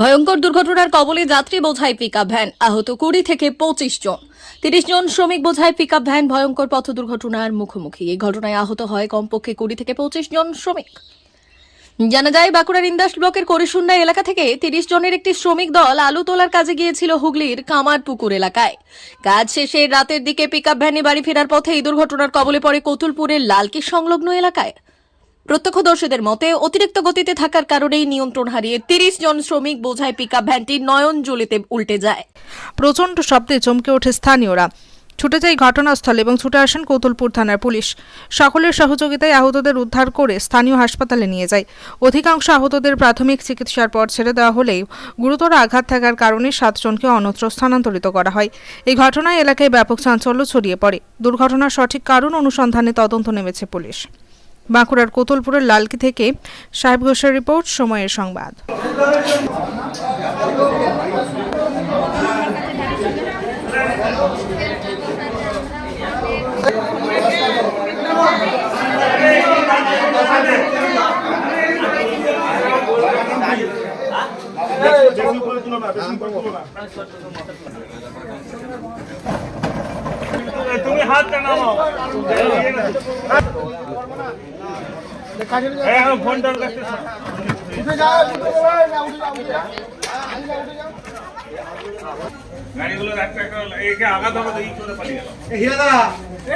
ভয়ঙ্কর দুর্ঘটনার কবলে যাত্রী বোঝাই পিকআপ ভ্যান আহত কুড়ি থেকে পঁচিশ জন। তিরিশ জন শ্রমিক বোঝাই পিকআপ ভ্যান ভয়ঙ্কর পথ দুর্ঘটনার মুখোমুখি। এই ঘটনায় আহত হয় কমপক্ষে কুড়ি থেকে পঁচিশ জন শ্রমিক। জানা যায়, বাঁকুড়ার ইন্দাস ব্লকের করিশুন্ডা এলাকা থেকে তিরিশ জনের একটি শ্রমিক দল আলু তোলার কাজে গিয়েছিল হুগলির কামারপুকুর এলাকায়। কাজ শেষে রাতের দিকে পিকআপ ভ্যানে বাড়ি ফেরার পথে এই দুর্ঘটনার কবলে পড়ে কতুলপুরের লালকি সংলগ্ন এলাকায়। প্রত্যক্ষদর্শীদের মতে, অতিরিক্ত গতিতে থাকার কারণেই নিয়ন্ত্রণ হারিয়ে তিরিশ জন শ্রমিক বোঝাই পিকআপ ভ্যানটি নয়নজলিতে উল্টে যায়। প্রচণ্ড শব্দে চমকে ওঠে স্থানীয়রা। ছুটে যায় ঘটনাস্থল এবং ছুটে আসেন কৌতুলপুর থানার পুলিশ। সকলের সহযোগিতায় আহতদের উদ্ধার করে স্থানীয় হাসপাতালে নিয়ে যায়। অধিকাংশ আহতদের প্রাথমিক চিকিৎসার পর ছেড়ে দেওয়া হলেও গুরুতর আঘাত থাকার কারণে সাতজনকে অন্যত্র স্থানান্তরিত করা হয়। এই ঘটনায় এলাকায় ব্যাপক চাঞ্চল্য ছড়িয়ে পড়ে। দুর্ঘটনার সঠিক কারণ অনুসন্ধানে তদন্ত নেমেছে পুলিশ। বাঁকুড়ার কোতুলপুরের লালকি থেকে সাহেব ঘোষের রিপোর্ট সময়ের সংবাদ। তুমি হাতটা নামাও। এখন ফোনটার কাছে গাড়িগুলো একটা একটা একে আঘাত হবে তো এই চলে পালিয়ে গেল। কি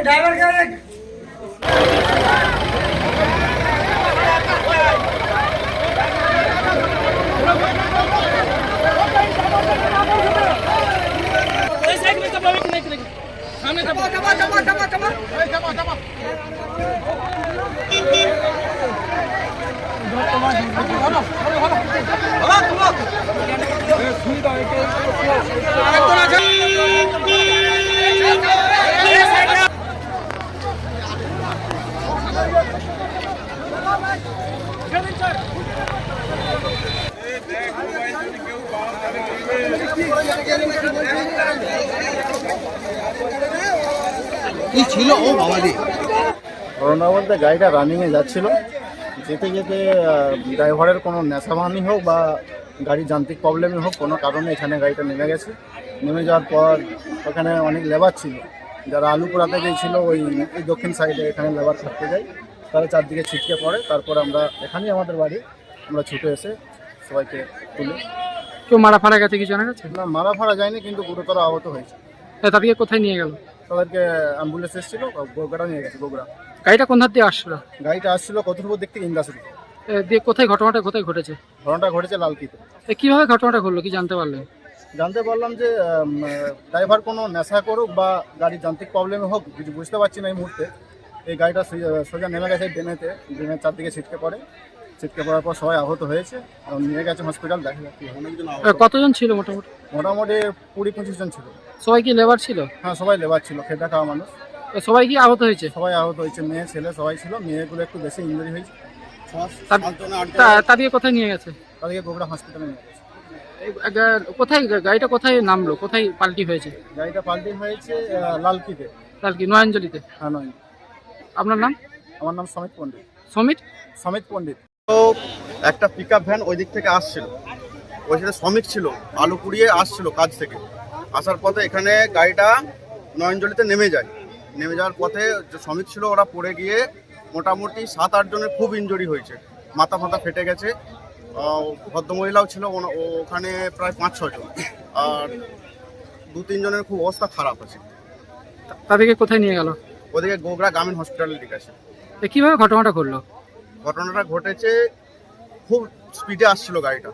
ছিল ও বাবা রে করোনা বলতে গাড়িটা রানিংয়ে যাচ্ছিল। যেতে যেতে ড্রাইভারের কোনো নেশাবানি হোক বা গাড়ির যান্ত্রিক প্রবলেমই হোক কোনো কারণে এখানে গাড়িটা নেমে গেছে। নেমে যাওয়ার পর ওখানে অনেক লেবার ছিল। যারা আলু পোড়াতে গিয়েছিল ওই এই দক্ষিণ সাইডে এখানে লেবার থাকতে যায়। তারা চারদিকে ছিটকে পড়ে। তারপর আমরা এখানেই আমাদের বাড়ি আমরা ছুটে এসে সবাইকে তুলে। কেউ মারা ফারা গেছে কি জানা গেছে? না মারা ফাড়া যায়নি কিন্তু গুরুতর আহত হয়েছে। তাদেরকে কোথায় নিয়ে গেল? তাদেরকে অ্যাম্বুলেন্স এসেছিল বগুড়া নিয়ে গেছে বগুড়া গাড়িটা কোন ধার দিয়ে আসছিল? গাড়িটা আসছিল কতটুকু দেখতে ইন্দাসরি দিয়ে কোথায় ঘটনাটা কোথায় ঘটেছে? ঘটনাটা ঘটেছে লালকিতে। এ, কীভাবে ঘটনাটা ঘটলো কি জানতে পারলেন? জানতে পারলাম যে ড্রাইভার কোনো নেশা করুক বা গাড়ির যান্ত্রিক প্রবলেমে হোক কিছু বুঝতে পারছি না এই মুহূর্তে। এই গাড়িটা সোজা- নেমে গেছে ড্রেনেতে। ড্রেনের চারদিকে ছিটকে পড়ে। ছিটকে পড়ার পর সবাই আহত হয়েছে। নিয়ে গেছে হসপিটাল দেখা যাচ্ছে। কতজন ছিল মোটামুটি? মোটামুটি কুড়ি পঁচিশ জন ছিল। সবাই কি লেবার ছিল? হ্যাঁ সবাই লেবার ছিল খেতে খাওয়া মানুষ। সবাই কি আহত হয়েছে? সবাই আহত হয়েছে মেয়ে ছেলে সবাই ছিল মেয়েগুলো একটু বেশি ইঞ্জুরি হয়েছে। তাদেরকে কোথায় নিয়ে গেছে? তাদেরকে গোবরা হসপিটালে নিয়ে গেছে। কোথায় গাড়িটা কোথায় নামলো? কোথায় পাল্টি হয়েছে? গাড়িটা পাল্টি হয়েছে লালকিতে। তার কি নয়নজলিতে হ্যাঁ নয় আপনার নাম? আমার নাম সমিত পণ্ডিত। সমিত? সমিত পণ্ডিত। তো একটা পিক ভ্যান ওই দিক থেকে আসছিল। ওই সাথে শ্রমিক ছিল আলু কুড়িয়ে আসছিল কাজ থেকে। আসার পথে এখানে গাড়িটা নয়নজলিতে নেমে যায়। নেমে যাওয়ার পথে যে শ্রমিক ছিল ওরা পড়ে গিয়ে মোটামুটি সাত আট জনের খুব ইনজুরি হয়েছে। মাথা ফাথা ফেটে গেছে। ভদ্রমহিলাও ছিল ওখানে প্রায় পাঁচ ছজন আর দু তিনজনের খুব অবস্থা খারাপ আছে। তাদেরকে কোথায় নিয়ে গেল? ওদিকে গোগরা গ্রামীণ হসপিটালে আছে এ, কীভাবে ঘটনাটা ঘটলো? ঘটনাটা ঘটেছে খুব স্পিডে আসছিল গাড়িটা।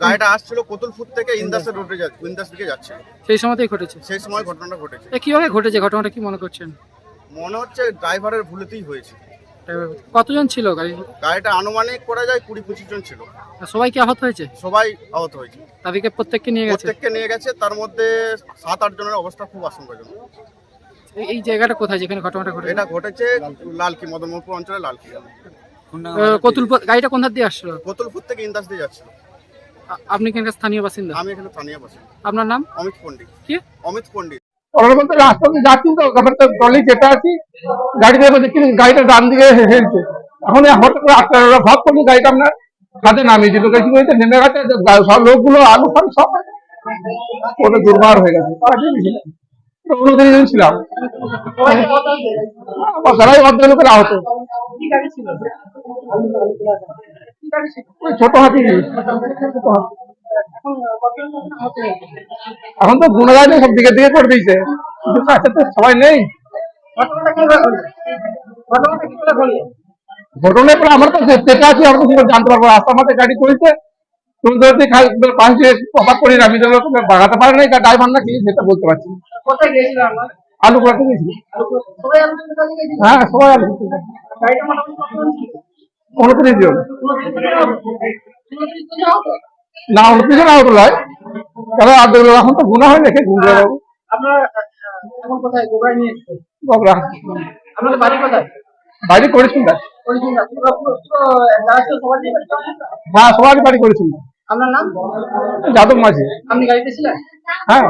গাড়িটা আসছিল কোতুলপুর থেকে ইন্দাসের রোডে যাচ্ছে ইন্দাস দিকে যাচ্ছে। সেই সময়তেই ঘটেছে? সেই সময় ঘটনাটা ঘটেছে। এ, কীভাবে ঘটেছে? ঘটনাটা কি মনে করছেন? মনে হচ্ছে ড্রাইভারের ভুলেতেই হয়েছে। কতজন ছিল গাড়ি? গাড়িটা আনুমানিক করা যায় কুড়ি পঁচিশ জন ছিল। সবাই কি আহত হয়েছে? সবাই আহত হয়েছে। তাদেরকে প্রত্যেককে নিয়ে গেছে? প্রত্যেককে নিয়ে গেছে তার মধ্যে সাত আট জনের অবস্থা খুব আশঙ্কাজনক। এই- জায়গাটা কোথায় যেখানে ঘটনাটা ঘটেছে? এটা ঘটেছে লালকি মদনমোহনপুর অঞ্চলে লালকি কতুলপুর গাড়িটা কোন ধার দিয়ে আসছিল? কতুলপুর থেকে ইন্দাস দিয়ে যাচ্ছিল। আপনি এখানকার স্থানীয় বাসিন্দা? আমি এখানে স্থানীয় বসে আপনার নাম? অমিত পণ্ডিত। কি? অমিত পণ্ডিত। ওরা বলতে রাস্তা দিয়ে যাচ্ছি তো তারপর তো ট্রলি যেতে আছি গাড়ি দেখে দেখছি গাড়িটা ডান দিকে হেলছে। এখন হঠাৎ করে আটটা ওরা ভাব করলি গাড়িটা আমরা খাতে নামিয়ে দিল। কি হয়েছে নেমে গেছে সব লোকগুলো আলু ফালু সব ওটা দুর্বার হয়ে গেছে। ছিলাম অর্ধ লোকের আহত। ছোট হাতি এখন তো গুণা যায় না সব দিকে দিকে করে দিয়েছে। কিন্তু তো সবাই নেই। ঘটনা পরে আমার তো চেপে আছে আমরা তো জানতে পারব রাস্তার মধ্যে গাড়ি চলছে তুমি ধরতে পাশ দিয়ে অবাক করি আমি তো বাগাতে পারে নাই ড্রাইভার না কি সেটা বলতে পারছি না। আলু করাতে গেছি হ্যাঁ সবাই আলু গেছে। না উনত্রিশ জন আহত নয় কারণ আর দুগুলো এখন তো গুণা হয় বাবরা আপনাদের বাড়ি করেছেন? হ্যাঁ সবারই বাড়ি করেছিল আপনার নাম? যাদব মাঝি। আপনি গাড়িতে ছিলেন? হ্যাঁ।